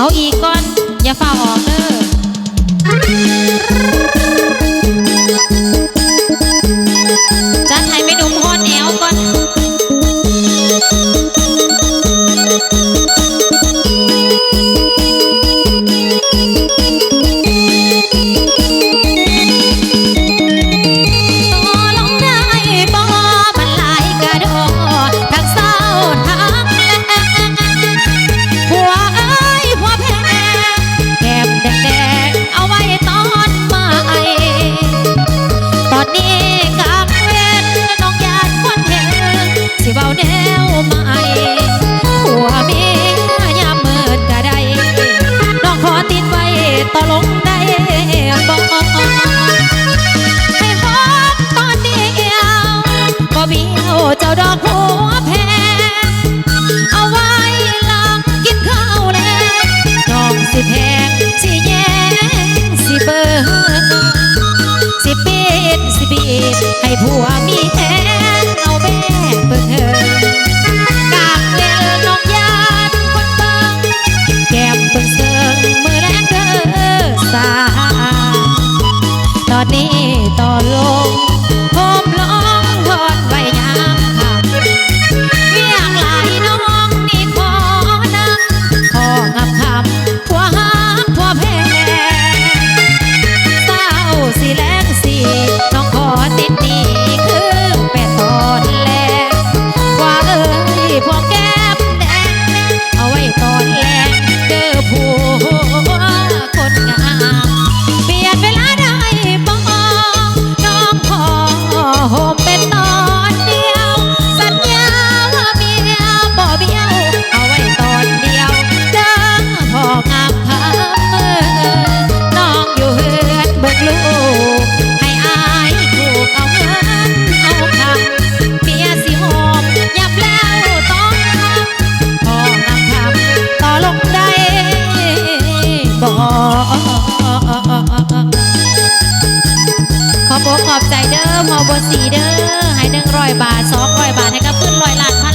เอาอีกก่อน อย่าฝ่าออกเด้อจัดให้ เจ้าดอกหัวแพงเอาไว้หลังกินข้าวแล้งดอกสิแพงสิแยงสิเบิงสิปิดสิปิดให้ผัวมีแทนเอาแบกเบิ่งเถิงกากเวลนกยานคนเบิ่งแก้เบิ่งเสิงมือแรงเธอสาตอนนี้ ลูก ให้อายถูกเอาเงินเอาคำเมียสิหอมยับแล้วต้องทำพองำคำต่อลงได้บอกขอบอกขอบใจเด้อหมอบสีเด้อให้หนึ่งร้อยบาทสองร้อยบาทให้กับเพื่อนร้อยล้านพัน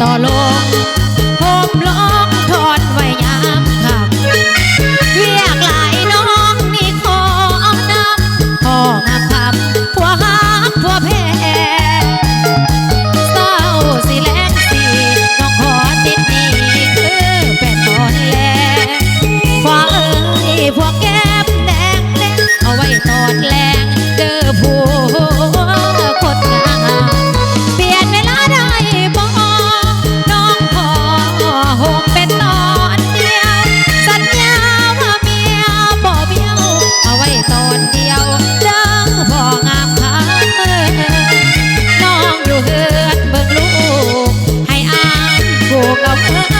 ต่อลง กับเธอ